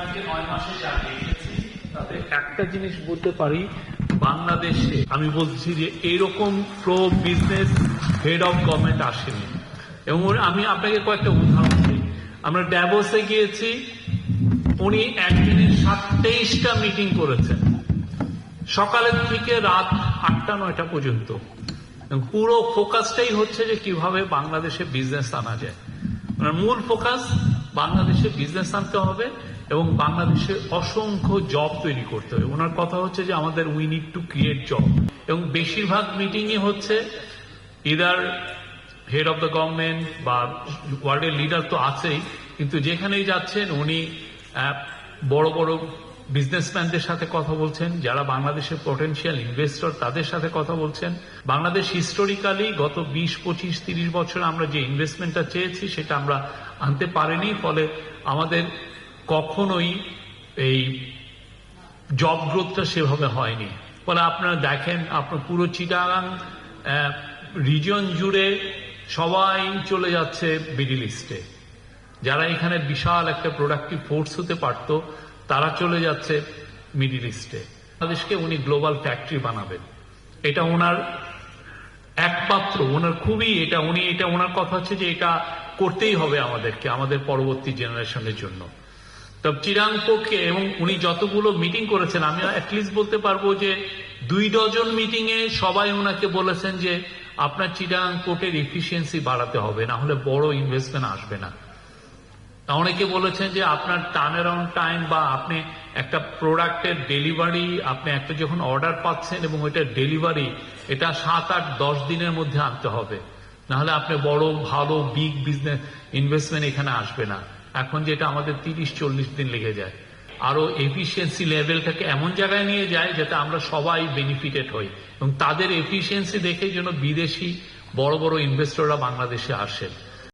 আপনাকে নয় মাসে তাতে একটা জিনিস বলতে পারি, বাংলাদেশে আমি বলছি যে pro business head of government আসেনি। এবং আমি আপনাকে কয়েকটা উদাহরণ দিই। আমরা ড্যাবোসে গিয়েছি, উনি একদিনে সাত তেইশটা মিটিং করেছেন। সকালের থেকে রাত আটটা, নয়টা পর্যন্ত। পুরো ফোকাসটাই হচ্ছে যে কীভাবে বাংলাদেশে বিজনেস আনা যায়। মূল ফোকাস বাংলাদেশে বিজনেস আনতে হবে এবং বাংলাদেশে অসংখ্য জব তৈরি করতে হবে ওনার কথা হচ্ছে যে আমাদের we need to create job এবং বেশিরভাগ মিটিংই হচ্ছে either head of the government বা ওয়ার্ল্ডের লিডার তো আছেই, কিন্তু যেখানেই যাচ্ছেন উনি বড় বড় বিজনেসম্যানদের সাথে কথা বলছেন, যারা বাংলাদেশের পটেনশিয়াল ইনভেস্টর তাদের সাথে কথা বলছেন। বাংলাদেশ হিস্টোরিক্যালি গত বিশ, পঁচিশ, তিরিশ বছর আমরা যে ইনভেস্টমেন্টটা চেয়েছি, সেটা আমরা আনতে পারিনি, ফলে আমাদের কখনোই এই জব গ্রোথটা সেভাবে হয়নি। ফলে আপনারা দেখেন, আপনার পুরো চিটাগাং রিজন জুড়ে সবাই চলে যাচ্ছে মিডিল ইস্টে যারা এখানে বিশাল একটা প্রোডাক্টিভ ফোর্স হতে পারত, তারা চলে যাচ্ছে মিডিল ইস্টে বাংলাদেশকে উনি গ্লোবাল ফ্যাক্টরি বানাবেন। এটা ওনার একমাত্র, ওনার খুবই এটা উনি, এটা ওনার কথা হচ্ছে যে এটা করতেই হবে আমাদেরকে, আমাদের পরবর্তী জেনারেশনের জন্য। তবে চিরাং পক্ষে এবং উনি যতগুলো মিটিং করেছেন, আমি অ্যাটলিস্ট বলতে পারব যে দুই ডজন মিটিং এ সবাই ওনাকে বলেছেন যে আপনার চিরাং কোর্টের এফিসিয়েন্সি বাড়াতে হবে, না হলে বড় ইনভেস্টমেন্ট আসবে না। অনেকে বলেছেন যে আপনার টার্ন অ্যারাউন্ড টাইম বা আপনি একটা প্রোডাক্টের ডেলিভারি আপনি একটা যখন অর্ডার পাচ্ছেন এবং ওইটার ডেলিভারি এটা সাত আট দশ দিনের মধ্যে আনতে হবে। নাহলে আপনি বড় ভালো বিগ বিজনেস ইনভেস্টমেন্ট এখানে আসবে না। এখন যেটা আমাদের তিরিশ, চল্লিশ দিন লেগে যায়। আরও এফিসিয়েন্সি লেভেলটাকে এমন জায়গায় নিয়ে যায় যাতে আমরা সবাই বেনিফিটেড হই। এবং তাদের এফিসিয়েন্সি দেখে যেন বিদেশি বড় বড় ইনভেস্টররা বাংলাদেশে আসেন।